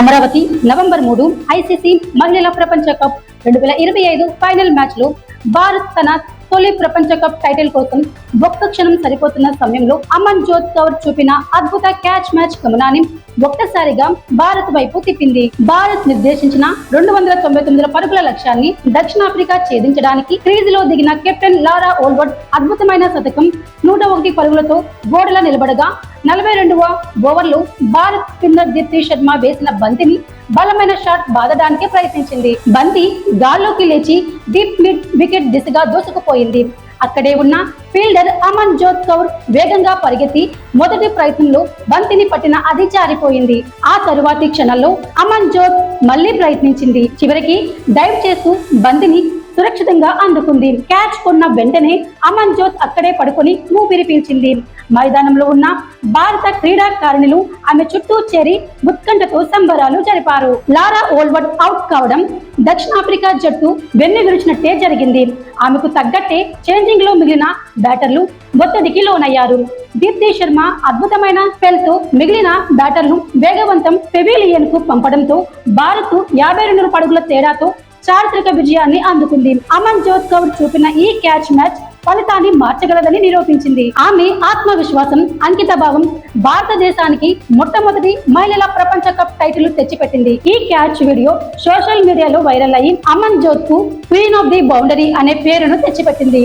Amaravati November మూడు ICC మహిళల ప్రపంచ కప్ రెండు వేల ఇరవై ఐదు ఫైనల్ మ్యాచ్లో భారత్ తన తొలి ప్రపంచ కప్ టైటిల్ కోసం ఒక్క క్షణం సరిపోతున్న సమయంలో అమన్ జోత్ కౌర్ చూపిన అద్భుత క్యాచ్ మ్యాచ్ గమనాన్ని ఒక్కసారిగా భారత్ వైపు తిప్పింది. భారత్ నిర్దేశించిన రెండు వందల తొంభై తొమ్మిది పరుగుల లక్ష్యాన్ని దక్షిణాఫ్రికా ఛేదించడానికి క్రీజ్లో దిగిన కెప్టెన్ లారా ఓల్వర్డ్ అద్భుతమైన శతకం నూట ఒకటి పరుగులతో గోడల నిలబడగా నలభై రెండవ ఓవర్లో భారత్ స్పిన్నర్ దీప్తి శర్మ వేసిన బంతిని బలమైన షాట్ బాదడానికి ప్రయత్నించింది. బంతి గాల్లోకి లేచి డీప్ మిడ్ వికెట్ దిశగా దూసుకుపోయింది. అక్కడే ఉన్న ఫీల్డర్ అమన్ జోత్ కౌర్ వేగంగా పరిగెత్తి మొదటి ప్రయత్నంలో బంతిని పట్టిన అది జారిపోయింది. ఆ తరువాతి క్షణంలో అమన్ జోత్ మళ్ళీ ప్రయత్నించింది. చివరికి డైవ్ చేస్తూ బంతిని సురక్షితంగా అందుకుంది. క్యాచ్ కొన్న వెంటనే అమన్ జోత్ అక్కడే పడుకొని ఊపిరి పీల్చింది. మైదానంలో ఉన్న భారత క్రీడాకారిణులు ఆమె చుట్టూ చేరి ఉత్కంఠతో సంబరాలు జరిపారు. లారా ఓల్వర్డ్ అవుట్ కావడం దక్షిణాఫ్రికా జట్టు వెన్ను విరిచినట్టే జరిగింది. ఆమెకు తగ్గట్టే చేంజింగ్లో మిగిలిన బ్యాటర్లు ఒత్తిడికి లోనయ్యారు. దీప్తి శర్మ అద్భుతమైన స్పెల్తో మిగిలిన బ్యాటర్లు వేగవంతం పెవిలియన్కు పంపడంతో భారత్ యాభై రెండు పడుగుల తేడాతో చారిత్రక విజయాన్ని అందుకుంది. అమన్ జోత్ కౌర్ చూపిన ఈ క్యాచ్ మ్యాచ్ ఫలితాన్ని మార్చగలదని నిరూపించింది. ఆమె ఆత్మవిశ్వాసం అంకిత భావం భారతదేశానికి మొట్టమొదటి మహిళల ప్రపంచ కప్ టైటిల్ తెచ్చిపెట్టింది. ఈ క్యాచ్ వీడియో సోషల్ మీడియాలో వైరల్ అయ్యి అమన్ జోత్కు క్వీన్ ఆఫ్ ది బౌండరీ అనే పేరును తెచ్చిపెట్టింది.